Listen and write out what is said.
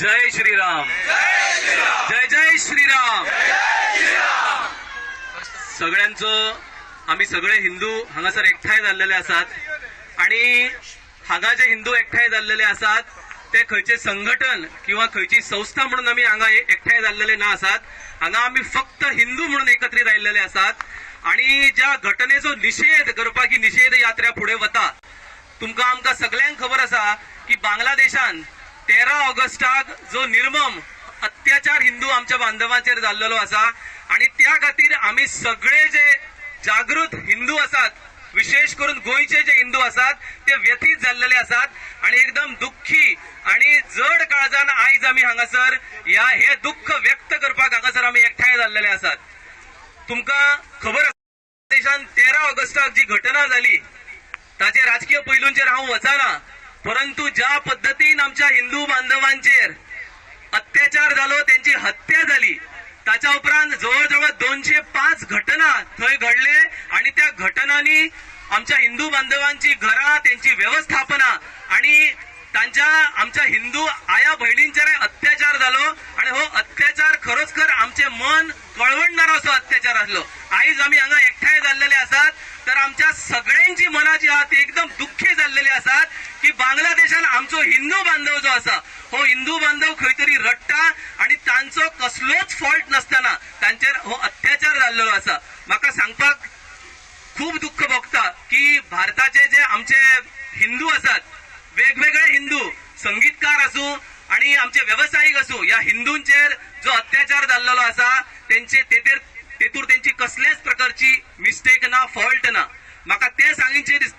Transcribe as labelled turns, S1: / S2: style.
S1: जय श्रीराम। जय जय श्रीराम। सगळ्यांचं आम्ही सगळे हिंदू हांगासर एकठांय जाल्लेले आसात. आणि हांगा जे हिंदू एकठांय जाल्लेले आसात ते खंयचे संघटन किंवा खंयची संस्था म्हणून आम्ही हांगा एकठांय जाल्लेले ना आसात. हांगा आम्ही फक्त हिंदू म्हणून एकत्रित आयिल्लेले आसात. आणि ज्या घटनेचो निषेध करपाक ही निषेध यात्रा फुडें वता. तुमकां आमकां सगळ्यांक खबर आसा की बांगलादेशान तेरा ऑगस्टाक जो निर्मम अत्याचार हिंदू आमच्या बांधवांचेर जाल्लेलो आसा आणि त्या खातीर आम्ही सगळे जे जागृत हिंदू आसात विशेष करून गोंयचे जे हिंदू आसात ते व्यथीत जाल्लेले आसात आणि एकदम दुःखी आणि जड काळजान आयज आमी हांगासर ह्या हे दुःख व्यक्त करपाक हांगासर आमी एकठांय जाल्लेले आसात तुमकां खबर आसा देशान तेरा ऑगस्टाक जी घटना जाली ताचे राजकीय पैलूंचेर हांव वचना. परंतु ज्या पद्दतीन आमच्या हिंदू बांधवांचेर अत्याचार जालो त्यांची हत्या झाली ताच्या उपरांत जवळजवळ दोनशे पाच घटना थंय घडले आणि त्या घटनांनी आमच्या हिंदू बांधवांची घरां त्यांची व्यवस्थापना आणि तांच्या आमच्या हिंदू आया बहिणींचेर अत्याचार जालो आणि हो अत्याचार खरोच खर आमचे मन कळवणणारो असो अत्याचार आसलो आयज आमी हांगा एकठांय जाल्लेले आसात तर आमच्या सगळ्यांची मनाची हात आहा ती एकदम की बांगलादेशान आमचो हिंदू बांधव जो आसा हो हिंदू बांधव खंय तरी रडटा आणि तांचो कसलोच फॉल्ट नसताना तांचेर हो अत्याचार जाल्लो आसा म्हाका सांगपाक खूप दुःख भोगता की भारताचे जे आमचे हिंदू असतात वेगवेगळे हिंदू संगीतकार असू आणि आमचे व्यावसायिक असू या हिंदूंचेर जो अत्याचार जाल्लो आसा त्यांचे तेतेर तेतूर त्यांची कसल्याच प्रकारची मिस्टेक ना फॉल्ट ना. म्हाका ते सांगिचे दिसता